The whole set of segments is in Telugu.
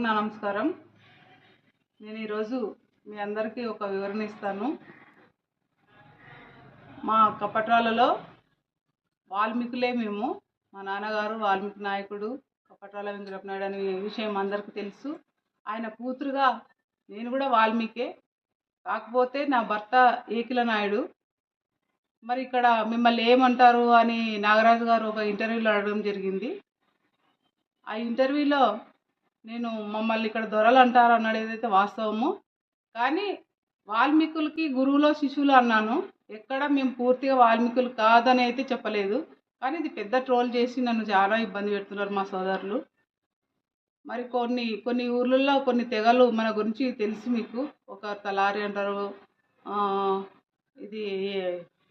నమస్కారం. నేను ఈరోజు మీ అందరికీ ఒక వివరణ ఇస్తాను. మా కపట్రాలలో వాల్మీకులే మేము. మా నాన్నగారు వాల్మీకి నాయకుడు కపట్రాల వెంకటరమణ నాయుడు అనే విషయం అందరికీ తెలుసు. ఆయన కూతురుగా నేను కూడా వాల్మీకే. కాకపోతే నా భర్త ఏకిల నాయుడు. మరి ఇక్కడ మిమ్మల్ని ఏమంటారు అని నాగరాజు గారు ఒక ఇంటర్వ్యూలో అడగడం జరిగింది. ఆ ఇంటర్వ్యూలో నేను మమ్మల్ని ఇక్కడ దొరలు అంటారు అన్నాడు ఏదైతే వాస్తవమో. కానీ వాల్మీకులకి గురువులో శిశువులు అన్నాను. ఎక్కడ మేము పూర్తిగా వాల్మీకులు కాదని అయితే చెప్పలేదు. కానీ ఇది పెద్ద ట్రోల్ చేసి నన్ను చాలా ఇబ్బంది పెడుతున్నారు మా సోదరులు. మరి కొన్ని కొన్ని ఊర్లలో కొన్ని తెగలు మన గురించి తెలుసు మీకు. ఒక తలారి అంటారు ఇది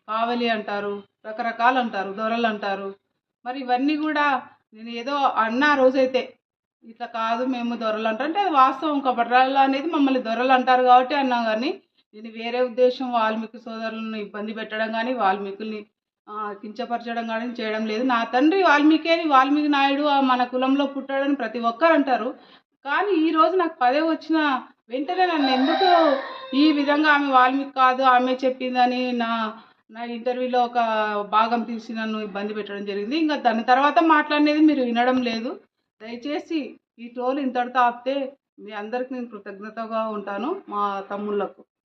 కావలి అంటారు రకరకాలు అంటారు దొరలు అంటారు. మరి ఇవన్నీ కూడా నేను ఏదో అన్న రోజైతే ఇట్లా కాదు మేము దొరలు అంటారు. అంటే అది వాస్తవం. కబడ్రాలు అనేది మమ్మల్ని దొరలు అంటారు కాబట్టి అన్నా కానీ నేను వేరే ఉద్దేశం వాల్మీకి సోదరులను ఇబ్బంది పెట్టడం కానీ వాల్మీకుల్ని కించపరచడం కానీ చేయడం లేదు. నా తండ్రి వాల్మీకి అని వాల్మీకి నాయుడు ఆ మన కులంలో పుట్టాడని ప్రతి ఒక్కరు అంటారు. కానీ ఈ రోజు నాకు పదే వచ్చిన వెంటనే నన్ను ఎందుకు ఈ విధంగా ఆమె వాల్మీకి కాదు ఆమె చెప్పిందని నా నా ఇంటర్వ్యూలో ఒక భాగం తీసి నన్ను ఇబ్బంది పెట్టడం జరిగింది. ఇంకా దాని తర్వాత మాట్లాడినది మీరు వినడం లేదు. దయచేసి ఈ టోల్ ఇంతటితో ఆపితే మీ అందరికి నేను కృతజ్ఞతగా ఉంటాను మా తమ్ముళ్ళకు.